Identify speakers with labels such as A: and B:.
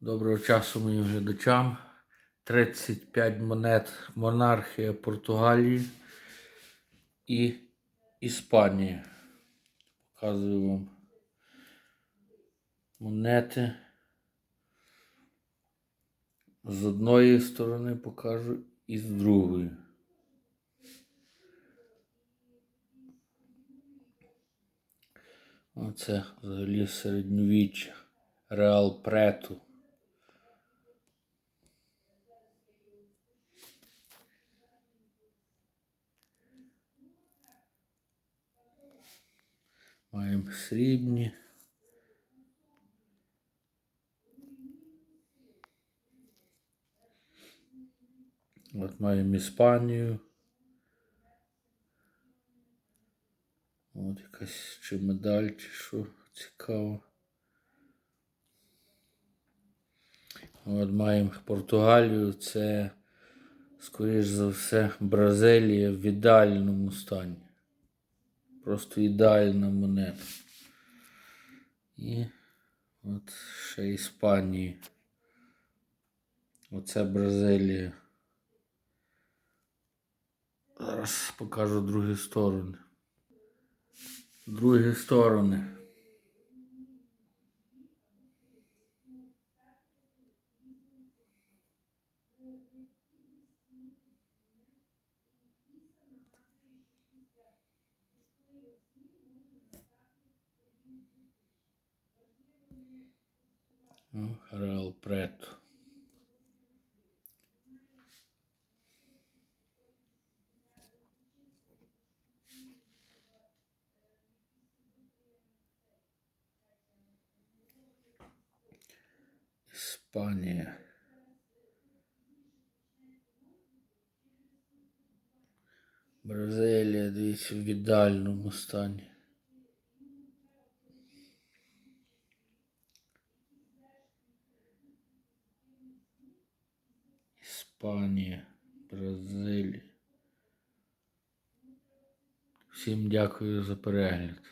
A: Доброго часу моїм глядачам. 35 монет монархія Португалії і Іспанії. Показую вам монети. З одної сторони покажу і з другої. Оце взагалі середньовіччя. Реал Прету. Маємо срібні. От маємо Іспанію. От якась чи медаль, чи що цікаво. От маємо Португалію, це, скоріш за все, Бразилія в ідеальному стані. Просто ідеальна монета. І от ще Іспанії. Оце Бразилія. Зараз покажу другі сторони. Другі сторони. Реал Прето. Іспанія. Бразилія, дивіться, в ідеальному стані. Іспанія, Бразилія. Всім дякую за перегляд.